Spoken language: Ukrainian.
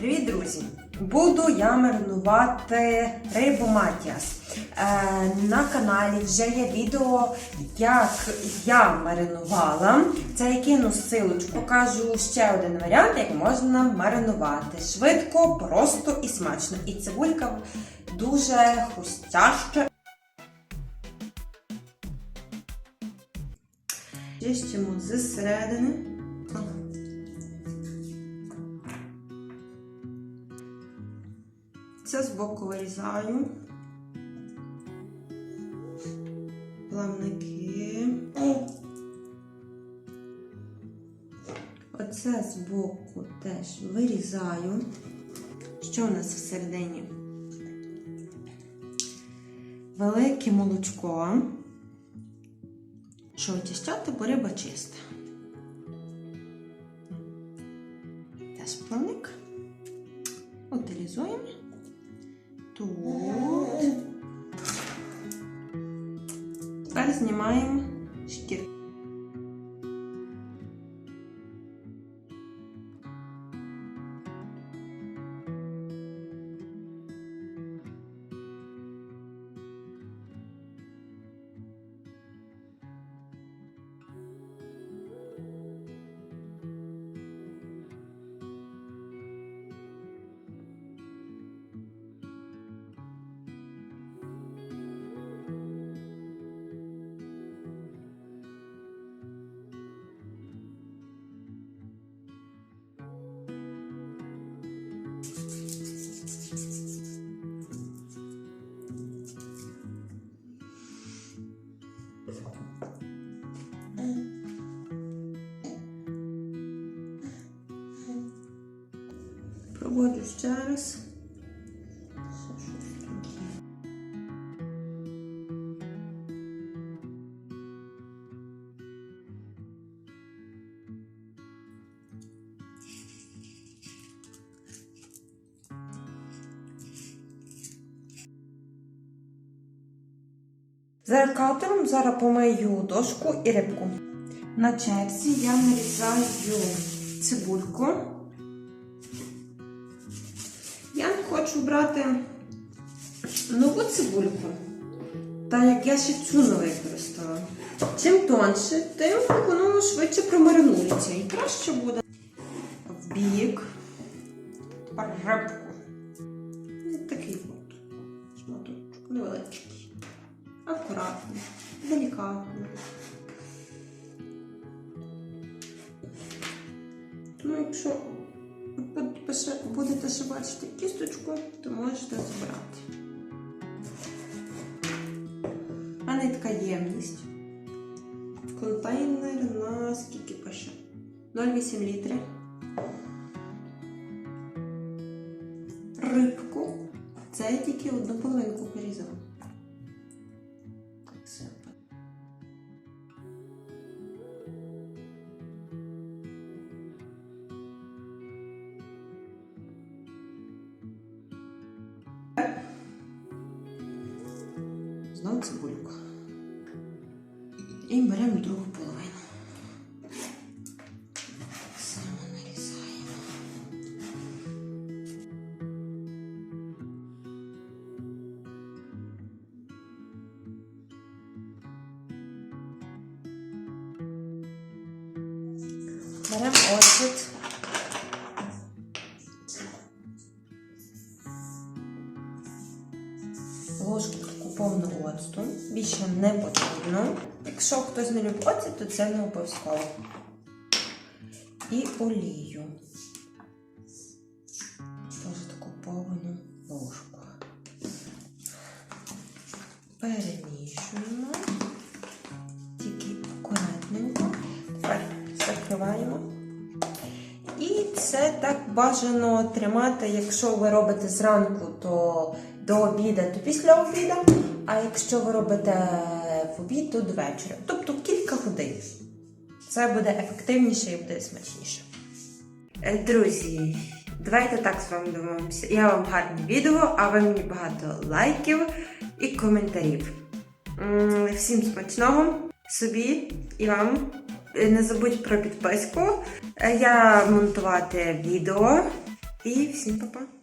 Привіт, друзі! Буду я маринувати рибу Матіас. Е, на каналі вже є відео, як я маринувала. Це я кину ссылочку. Покажу ще один варіант, як можна маринувати. Швидко, просто і смачно. І цибулька дуже хрустяща. Чистимо зсередини. Це збоку вирізаю. Плавники. Оце збоку теж вирізаю. Що у нас всередині? Велике молочко. Що очищати, бо риба чиста. Теж плавник. Утилізуємо. Тут. Тепер знімаємо шкірку. Проводжу ще раз. Є. Зараз помию дошку і рибку. На черзі я нарізаю цибульку. Хочу брати нову цибульку, так як я ще цю не використала. Чим тонше, тим воно швидше промаринується і краще буде. В бік. Рибку. Такий от шматочок невеличкий. Акуратно, делікатно. Ну, якщо будете ще- бачити кісточку, то можете забрати. У мене така ємність. Контейнер на скільки пише? 0,8 літри. Рибку. Це я тільки одну половинку порізала. Знову цибульку. І беремо другу половину. Беремо оцет. Оцту. Більше не потрібно. Якщо хтось не любить оцет, то це не обов'язково. І олію. Теж таку повну ложку. Перемішуємо. Тільки акуратненько. Тепер закриваємо. І це так бажано тримати, якщо ви робите зранку, то до обіду, то після обіду, а якщо ви робите в обід, то до вечора. Тобто кілька годин. Це буде ефективніше і буде смачніше. Е, Друзі, давайте так з вами домовимося. Я вам гарне відео, а ви мені багато лайків і коментарів. Всім смачного собі і вам. Е, Не забудь про підписку. Е, Я монтувати відео І всім па-па!